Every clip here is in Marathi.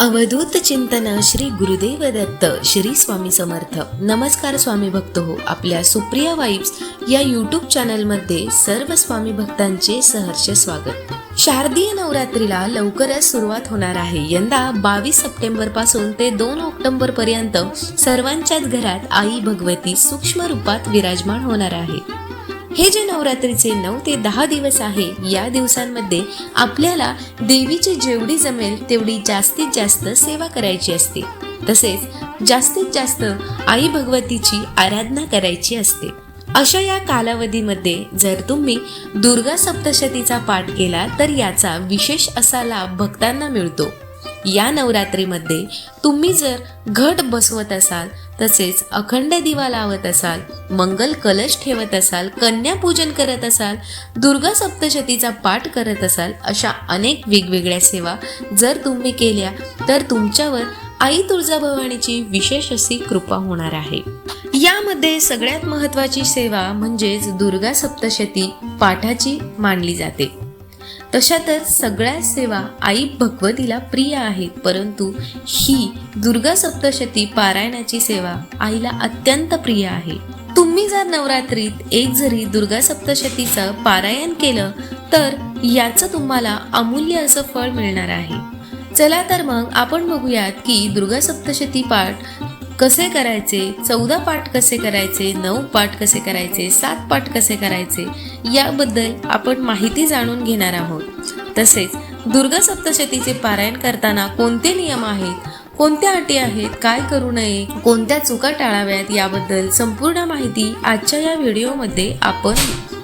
अवधूत चिंतन श्री गुरुदेव दत्त श्री स्वामी समर्थ. नमस्कार स्वामी भक्त हो आपल्या सुप्रिया वाईब्स या यूट्यूब चॅनलमध्ये सर्व स्वामी भक्तांचे सहर्ष स्वागत. शारदीय नवरात्रीला लवकरच सुरुवात होणार आहे. यंदा बावीस सप्टेंबरपासून ते दोन ऑक्टोबर पर्यंत सर्वांच्याच घरात आई भगवती सूक्ष्म रूपात विराजमान होणार आहे. हे जे नवरात्रीचे नऊ ते दहा दिवस आहे या दिवसांमध्ये आपल्याला देवीची जेवढी जमेल तेवढी जास्तीत जास्त सेवा करायची असते. तसेच जास्तीत जास्त आई भगवतीची आराधना करायची असते. अशा या कालावधीमध्ये जर तुम्ही दुर्गा सप्तशतीचा पाठ केला तर याचा विशेष असा लाभ भक्तांना मिळतो. या नवरात्रीमध्ये तुम्ही जर घट बसवत असाल तसेच अखंड दिवा लावत असाल मंगल कलश ठेवत असाल कन्यापूजन करत असाल दुर्गा सप्तशतीचा पाठ करत असाल अशा अनेक वेगवेगळ्या सेवा जर तुम्ही केल्या तर तुमच्यावर आई तुळजाभवानीची विशेष अशी कृपा होणार आहे. यामध्ये सगळ्यात महत्त्वाची सेवा म्हणजेच दुर्गा सप्तशती पाठाची मानली जाते. तशा तर सगळ्या सेवा आई भगवतीला प्रिय आहेत परंतु ही दुर्गा सप्तशती पारायणाची सेवा आईला अत्यंत प्रिय आहे. तुम्ही जर नवरात्रीत एक जरी दुर्गा सप्तशतीचं पारायण केलं तर याचं तुम्हाला अमूल्य असं फळ मिळणार आहे. चला तर मग आपण बघूयात की दुर्गा सप्तशती पाठ कसे करायचे? चौदा पाठ कसे करायचे? नऊ पाठ कसे करायचे? सात पाठ कसे करायचे? याबद्दल आपण माहिती जाणून घेणार आहोत. तसेच दुर्गा सप्तशतीचे पारायण करताना कोणते नियम आहेत? कोणत्या अटी आहेत? काय करू नये? कोणत्या चुका टाळाव्यात? याबद्दल संपूर्ण माहिती आजच्या या व्हिडिओमध्ये आपण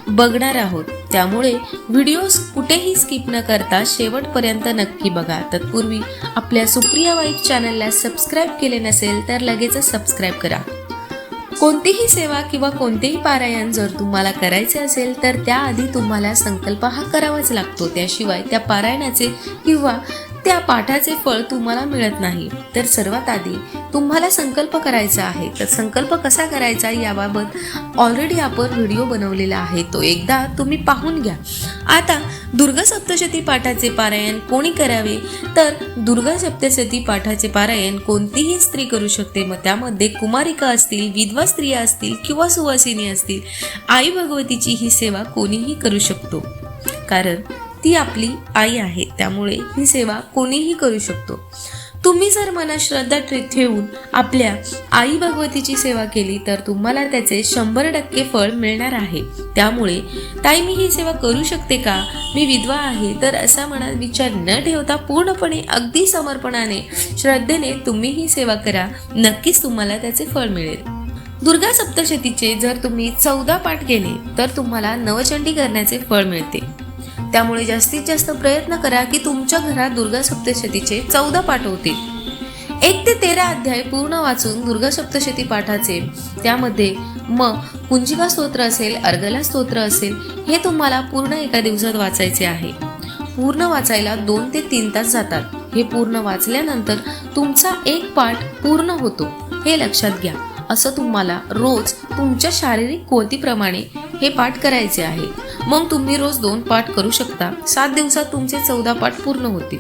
बघणार आहोत. त्यामुळे व्हिडिओज कुठेही स्किप न करता शेवटपर्यंत नक्की बघा. तत्पूर्वी आपल्या सुप्रिया वाईट चॅनलला सबस्क्राईब केले नसेल तर लगेचच सबस्क्राईब करा. कोणतीही सेवा किंवा कोणतेही पारायण जर तुम्हाला करायचे असेल तर त्याआधी तुम्हाला संकल्प हा करावाच लागतो. त्याशिवाय त्या पारायणाचे किंवा त्या पाठाचे फळ तुम्हाला मिळत नाही. तर सर्वात आधी तुम्हाला संकल्प करायचा आहे. तर संकल्प कसा करायचा याबाबत ऑलरेडी आपण व्हिडिओ बनवलेला आहे. तो एकदा तुम्ही पाहून घ्या. आता दुर्गा सप्तशती पाठाचे पारायण कोणी करावे? तर दुर्गा सप्तशती पाठाचे पारायण कोणतीही स्त्री करू शकते. मग त्यामध्ये कुमारिका असतील विधवा स्त्रिया असतील किंवा सुवासिनी असतील आई भगवतीची ही सेवा कोणीही करू शकतो. कारण ती आपली आई आहे. त्यामुळे ही सेवा कोणीही करू शकतो. तुम्ही जर मनात श्रद्धा ठेवून आपल्या आई भगवतीची सेवा केली तर तुम्हाला त्याचे शंभर टक्के फळ मिळणार आहे. त्यामुळे ताई मी ही सेवा करू शकते का? मी विधवा आहे. तर असा मनात विचार न ठेवता पूर्णपणे अगदी समर्पणाने श्रद्धेने तुम्ही ही सेवा करा. नक्कीच तुम्हाला त्याचे फळ मिळेल. दुर्गा सप्तशतीचे जर तुम्ही चौदा पाठ केले तर तुम्हाला नवचंडी करण्याचे फळ मिळते. त्यामुळे जास्तीत जास्त प्रयत्न करा की तुमच्या घरात दुर्गा सप्तशतीचे चौदा पाठ होतील. एक ते तेरा अध्याय पूर्ण वाचून दुर्गा सप्तशती पाठाचे. त्यामध्ये मग कुंजिका स्तोत्र असेल अर्गला स्तोत्र असेल हे तुम्हाला पूर्ण एका दिवसात वाचायचे आहे. पूर्ण वाचायला दोन ते तीन तास जातात. हे पूर्ण वाचल्यानंतर तुमचा एक पाठ पूर्ण होतो. हे लक्षात घ्या. असं तुम्हाला रोज तुमच्या शारीरिक कोतीप्रमाणे हे पाठ करायचे आहे. मग तुम्ही रोज दोन पाठ करू शकता. सात दिवसात तुमचे चौदा पाठ पूर्ण होतील.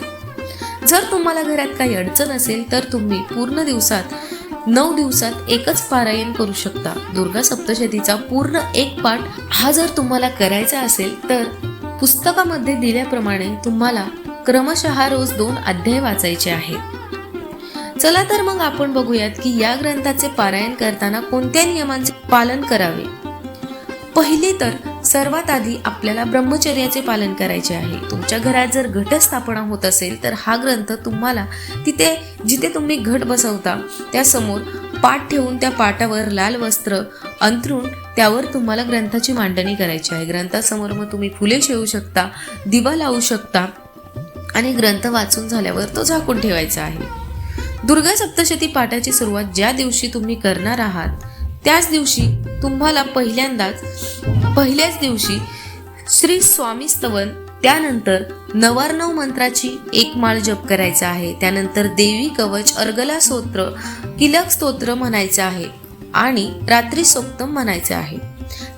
जर तुम्हाला घरात काही अडचण असेल तर तुम्ही पूर्ण दिवसात नऊ दिवसात एकच पारायण करू शकता. दुर्गा सप्तशतीचा पूर्ण एक पाठ हा जर तुम्हाला करायचा असेल तर पुस्तकामध्ये दिल्याप्रमाणे तुम्हाला क्रमशः रोज दोन अध्याय वाचायचे आहेत चला तर मग आपण बघूयात की या ग्रंथाचे पारायण करताना कोणत्या नियमांचे पालन करावे? पहिले तर सर्वात आधी आपल्याला ब्रह्मचर्याचे पालन करायचे आहे. तुमच्या घरात जर घटस्थापना होत असेल तर हा ग्रंथ तुम्हाला तिथे जिथे तुम्ही घट बसवता त्यासमोर पाठ ठेवून त्या पाटावर लाल वस्त्र अंथरून त्यावर तुम्हाला ग्रंथाची मांडणी करायची आहे. ग्रंथासमोर मग तुम्ही फुले ठेवू शकता दिवा लावू शकता आणि ग्रंथ वाचून झाल्यावर तो झाकून ठेवायचा आहे. दुर्गा सप्तशती पाठाची सुरुवात ज्या दिवशी तुम्ही करणार आहात त्याच दिवशी तुम्हाला पहिल्यांदाच पहिल्याच दिवशी श्री स्वामी स्तवन त्यानंतर नवार्णव मंत्राची एक माळ जप करायचा आहे. त्यानंतर देवी कवच अर्गला स्तोत्र किलक स्तोत्र म्हणायचं आहे आणि रात्री सोक्तम म्हणायचं आहे.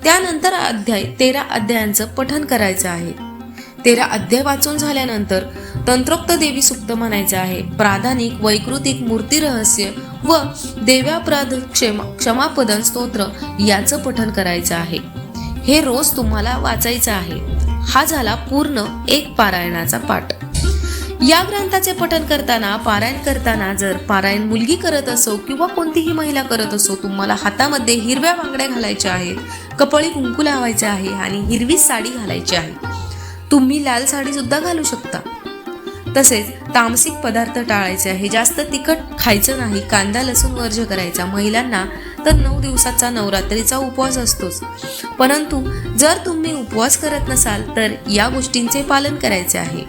त्यानंतर अध्याय तेरा अध्यायांचं पठन करायचं आहे. तेरा अध्याय वाचून झाल्यानंतर तंत्रोक्त देवी सुक्त म्हणायचे आहे. प्राधानिक वैकृतिक मूर्ती रहस्य व देव्यापराध क्षमा क्षमापदन स्तोत्र याचं पठण करायचं आहे. हे रोज तुम्हाला वाचायचं आहे. हा झाला पूर्ण एक पारायणाचा पाठ. या ग्रंथाचे पठण करताना पारायण करताना जर पारायण मुलगी करत असो किंवा कोणतीही महिला करत असो तुम्हाला हातामध्ये हिरव्या बांगड्या घालायच्या आहेत कपळी कुंकू लावायचे आहे आणि हिरवी साडी घालायची आहे. तुम्ही लाल साडी सुद्धा घालू शकता. तसेच तामसिक पदार्थ टाळायचे आहे. जास्त तिखट खायचं नाही कांदा लसूण वर्ज करायचा. महिलांना तर नऊ दिवसाचा नवरात्रीचा उपवास असतोच. परंतु जर तुम्ही उपवास करत नसाल तर या गोष्टींचे पालन करायचे आहे.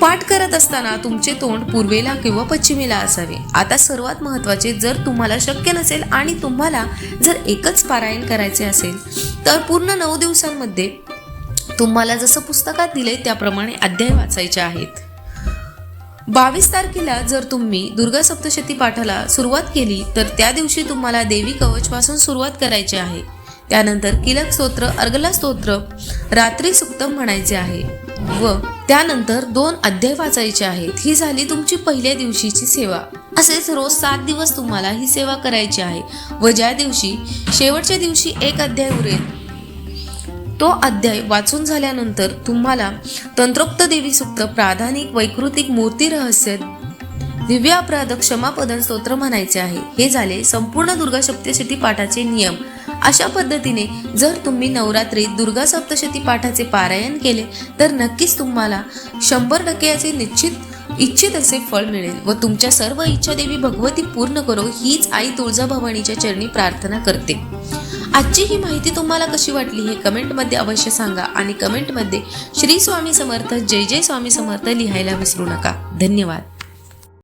पाठ करत असताना तुमचे तोंड पूर्वेला किंवा पश्चिमेला असावे. आता सर्वात महत्त्वाचे जर तुम्हाला शक्य नसेल आणि तुम्हाला जर एकच पारायण करायचे असेल तर पूर्ण नऊ दिवसांमध्ये तुम्हाला जसं पुस्तकात दिले त्याप्रमाणे अध्याय वाचायचे आहेत. बावीस तारखेला जर तुम्ही दुर्गा सप्तशती पाठाला सुरुवात केली तर त्या दिवशी तुम्हाला देवी कवचपासून सुरुवात करायची आहे. त्यानंतर किलक स्तोत्र अर्गला स्तोत्र रात्री सुक्तम म्हणायचे आहे व त्यानंतर दोन अध्याय वाचायचे आहेत. ही झाली तुमची पहिल्या दिवशीची सेवा. असेच रोज सात दिवस तुम्हाला ही सेवा करायची आहे व ज्या दिवशी शेवटच्या दिवशी एक अध्याय उरेल तो अध्याय वाचून झाल्यानंतर तुम्हाला तंत्रोक्त देवी सुक्त प्राधानिक वैकृतिक मूर्ती रहस्य दिव्य अपराध क्षमापदन स्तोत्र म्हणायचे आहे. हे झाले संपूर्ण दुर्गा सप्तशती पाठाचे नियम. अशा पद्धतीने जर तुम्ही नवरात्रीत दुर्गा सप्तशती पाठाचे पारायण केले तर नक्कीच तुम्हाला शंभर टक्के याचे निश्चित इच्छित असे फळ मिळेल व तुमच्या सर्व इच्छा देवी भगवती पूर्ण करो हीच आई तुळजाभवानीच्या चरणी प्रार्थना करते. आजची ही माहिती तुम्हाला कशी वाटली हे कमेंटमध्ये अवश्य सांगा आणि कमेंटमध्ये श्री स्वामी समर्थ जय जय स्वामी समर्थ लिहायला विसरू नका. धन्यवाद.